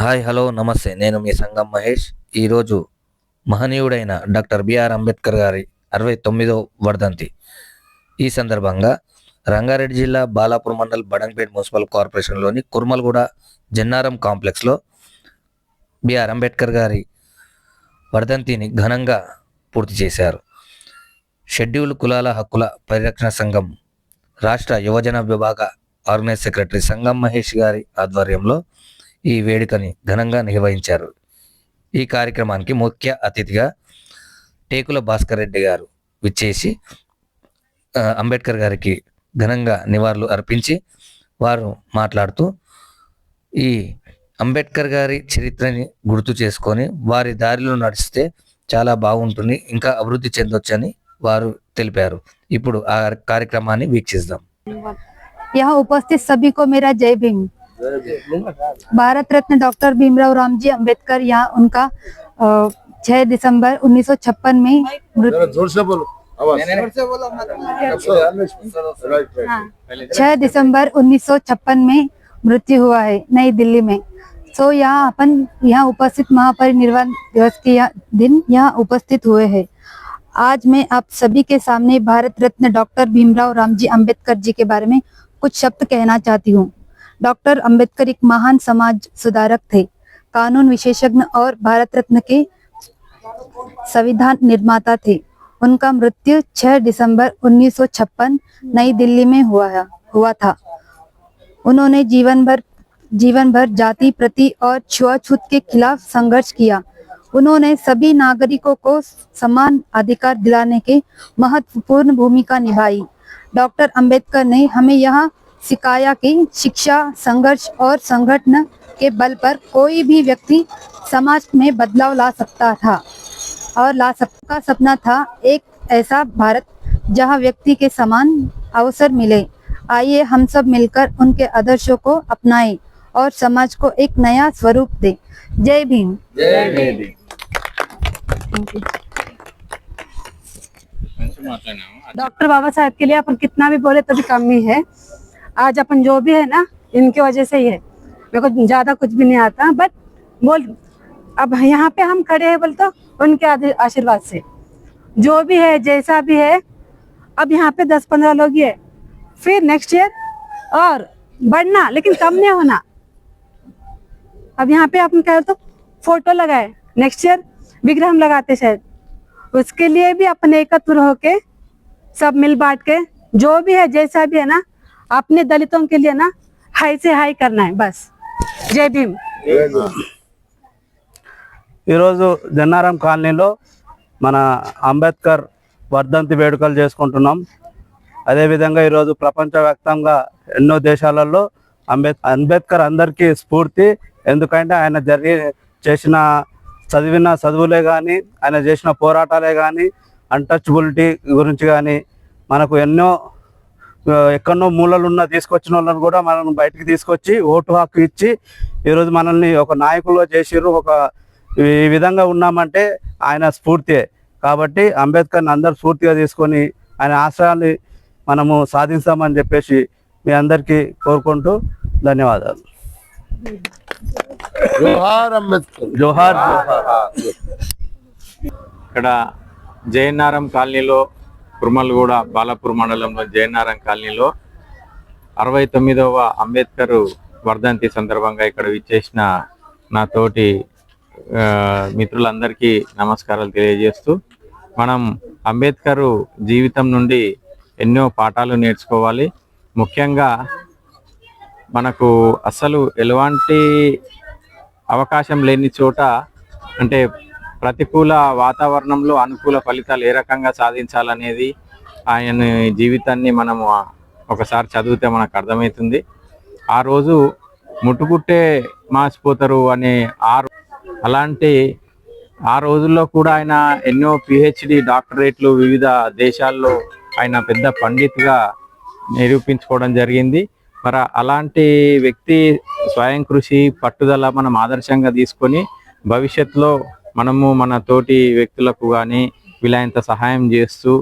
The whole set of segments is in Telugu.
హాయ్ హలో నమస్తే. నేను మీ సంగం మహేష్. ఈరోజు మహనీయుడైన డాక్టర్ బిఆర్ అంబేద్కర్ గారి అరవై తొమ్మిదో వర్ధంతి. ఈ సందర్భంగా రంగారెడ్డి జిల్లా బాలాపూర్ మండల్ బడంపేట్ మున్సిపల్ కార్పొరేషన్లోని కుర్మల్గూడ జన్నారం కాంప్లెక్స్లో బిఆర్ అంబేద్కర్ గారి వర్ధంతిని ఘనంగా పూర్తి చేశారు. షెడ్యూల్ కులాల హక్కుల పరిరక్షణ సంఘం రాష్ట్ర యువజన విభాగ ఆర్గనైజ్ సెక్రటరీ సంగం మహేష్ గారి ఆధ్వర్యంలో ఈ వేడుకని ఘనంగా నిర్వహించారు ఈ కార్యక్రమానికి ముఖ్య అతిథిగా టేకుల భాస్కర్ రెడ్డి గారు విచ్చేసి ఆ, అంబేద్కర్ గారికి ఘనంగా నివాళులు అర్పించి వారు మాట్లాడుతూ ఈ అంబేద్కర్ గారి చరిత్రని గుర్తు చేసుకొని వారి దారిలో నడిస్తే చాలా బాగుంటుంది ఇంకా అభివృద్ధి చెందొచ్చని వారు తెలిపారు ఇప్పుడు ఆ కార్యక్రమాన్ని వీక్షిద్దాం यहाँ उपस्थित सभी को मेरा जय भीम भारत रत्न डॉक्टर भीमराव राम जी अंबेडकर यहाँ उनका छह दिसंबर 1956 में मृत्यु ज़ोर से बोलो आवाज़। राइट राइट छह दिसंबर 1956 में मृत्यु हुआ है नई दिल्ली में। सो so, यहाँ अपन यहाँ उपस्थित महापरिनिर्वाण दिवस के यहाँ- दिन यहाँ उपस्थित हुए हैं। आज मैं आप सभी के सामने भारत रत्न डॉक्टर भीमराव रामजी अंबेडकर जी के बारे में कुछ शब्द कहना चाहती हूँ। डॉक्टर अंबेडकर एक महान समाज सुधारक थे। कानून विशेषज्ञ और भारत रत्न के संविधान निर्माता थे। उनका मृत्यु 6 दिसंबर 1956 नई दिल्ली में हुआ है, हुआ था। उन्होंने जीवन भर जीवन भर जाति प्रति और छुआछूत के खिलाफ संघर्ष किया। उन्होंने सभी नागरिकों को समान अधिकार दिलाने के महत्वपूर्ण भूमिका निभाई। डॉक्टर अंबेडकर ने हमें यह सिखाया कि शिक्षा संघर्ष और संगठन के बल पर कोई भी व्यक्ति समाज में बदलाव ला सकता था और ला सबका सपना था एक ऐसा भारत जहाँ व्यक्ति के समान अवसर मिले। आइए हम सब मिलकर उनके आदर्शों को अपनाएँ और समाज को एक नया स्वरूप दें। जय भीम। डॉक्टर बाबा साहब के लिए अपन कितना भी बोले तो भी कम ही है। आज अपन जो भी है ना, इनकी वजह से ही है। मेरे को ज़्यादा कुछ भी नहीं आता बट बोल, अब यहाँ पे हम खड़े हैं बोल तो उनके आशीर्वाद से। जो भी है, जैसा भी है, अब यहाँ पे दस पंद्रह लोग ही है। फिर नेक्स्ट ईयर और बढ़ना, लेकिन कम नहीं होना। अब यहाँ पे अपन कह तो फ़ोटो लगाए। नेक्स्ट ईयर विग्रह हम लगाते शायद। उसके लिए भी अपन एकत्र होके, सब मिल बांट के, जो भी है, जैसा भी है ना अपने दलितों के लिए ना हाई से हाई करना है बस जय भीम ఈరోజు జన్నారం కాలనీలో మన అంబేద్కర్ వర్ధంతి వేడుకలు చేసుకుంటున్నాం అదేవిధంగా ఈరోజు ప్రపంచవ్యాప్తంగా ఎన్నో దేశాలలో అంబేద్ అంబేద్కర్ అందరికీ స్ఫూర్తి ఎందుకంటే ఆయన జరిగి చేసిన చదివిన చదువులే కానీ ఆయన చేసిన పోరాటాలే కానీ అన్టచబిలిటీ గురించి కానీ మనకు ఎన్నో ఆ, ఎక్కడో మూలలు ఉన్న తీసుకొచ్చిన వాళ్ళని కూడా మనల్ని బయటకు తీసుకొచ్చి ఓటు హక్కు ఇచ్చి ఈరోజు మనల్ని ఒక నాయకులుగా చేసిరు ఒక ఈ విధంగా ఉన్నామంటే ఆయన స్ఫూర్తియే కాబట్టి అంబేద్కర్ని అందరు స్ఫూర్తిగా తీసుకొని ఆయన ఆశయాన్ని మనము సాధిస్తామని చెప్పేసి మీ అందరికీ కోరుకుంటూ ధన్యవాదాలు. జోహార్ అంబేద్కర్. జోహార్. ఇక్కడ జయన్నారం కాలనీలో కుర్మల్గూడ బాలాపూర్ మండలంలో జయనారం కాలనీలో అరవై తొమ్మిదవ అంబేద్కర్ వర్ధంతి సందర్భంగా ఇక్కడ విచ్చేసిన నా తోటి మిత్రులందరికీ నమస్కారాలు తెలియజేస్తూ మనం అంబేద్కర్ జీవితం నుండి ఎన్నో పాఠాలు నేర్చుకోవాలి. ముఖ్యంగా మనకు అసలు ఎలాంటి అవకాశం లేని చోట అంటే ప్రతికూల వాతావరణంలో అనుకూల ఫలితాలు ఏ రకంగా సాధించాలనేది ఆయన జీవితాన్ని మనము ఒకసారి చదివితే మనకు అర్థమవుతుంది. ఆ రోజు ముట్టుకుట్టే మాసిపోతారు అనే ఆ అలాంటి ఆ రోజుల్లో కూడా ఆయన ఎన్నో పిహెచ్డి డాక్టరేట్లు వివిధ దేశాల్లో ఆయన పెద్ద పండిత్గా నిరూపించుకోవడం జరిగింది. మరి అలాంటి వ్యక్తి స్వయం కృషి పట్టుదల మనం ఆదర్శంగా తీసుకొని భవిష్యత్తులో మనము మన తోటి వ్యక్తులకు కానీ వీలైనంత సహాయం చేస్తూ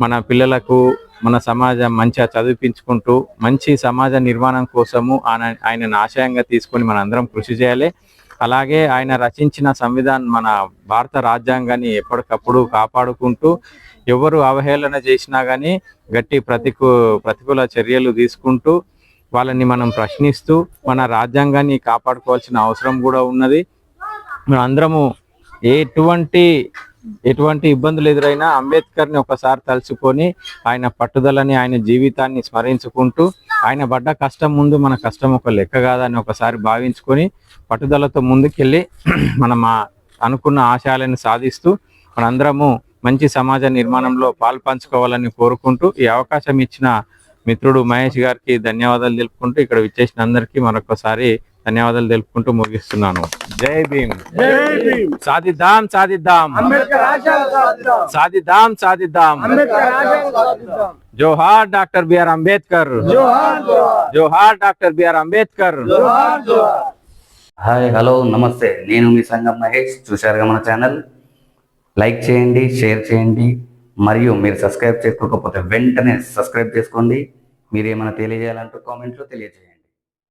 మన పిల్లలకు మన సమాజం మంచిగా చదివించుకుంటూ మంచి సమాజ నిర్మాణం కోసము ఆయన ఆయనను ఆశయంగా తీసుకొని మన అందరం కృషి చేయాలి. అలాగే ఆయన రచించిన సంవిధాన్ మన భారత రాజ్యాంగాన్ని ఎప్పటికప్పుడు కాపాడుకుంటూ ఎవరు అవహేళన చేసినా కానీ గట్టి ప్రతికూ ప్రతికూల చర్యలు తీసుకుంటూ వాళ్ళని మనం ప్రశ్నిస్తూ మన రాజ్యాంగాన్ని కాపాడుకోవాల్సిన అవసరం కూడా ఉన్నది. మనం అందరము ఎటువంటి ఎటువంటి ఇబ్బందులు ఎదురైనా అంబేద్కర్ని ఒకసారి తలుచుకొని ఆయన పట్టుదలని ఆయన జీవితాన్ని స్మరించుకుంటూ ఆయన పడ్డ కష్టం ముందు మన కష్టం ఒక లెక్క కాదని ఒకసారి భావించుకొని పట్టుదలతో ముందుకెళ్ళి మనం అనుకున్న ఆశయాలను సాధిస్తూ మనందరము మంచి సమాజ నిర్మాణంలో పాలు పంచుకోవాలని కోరుకుంటూ ఈ అవకాశం ఇచ్చిన మిత్రుడు మహేష్ గారికి ధన్యవాదాలు తెలుపుకుంటూ ఇక్కడ విచ్చేసిన అందరికీ మరొకసారి ధన్యవాదాలు తెలుపుకుంటూ ముగిస్తున్నాను. జై భీమ్. సాధిద్దాం సాధిద్దాం. సాధిద్దాం. సాధిద్దాం జోహార్ డాక్టర్ బిఆర్ అంబేద్కర్. జోహార్ doctor B R Ambedkar. Hi hello నమస్తే. నేను మీ సంగం మహేష్. చూశారుగా మన ఛానల్? లైక్ చేయండి షేర్ చేయండి. మరియు మీరు సబ్స్క్రైబ్ చేసుకోకపోతే వెంటనే సబ్స్క్రైబ్ చేసుకోండి. మీరు ఏమైనా తెలియజేయాలంటూ కామెంట్లో తెలియజేయండి.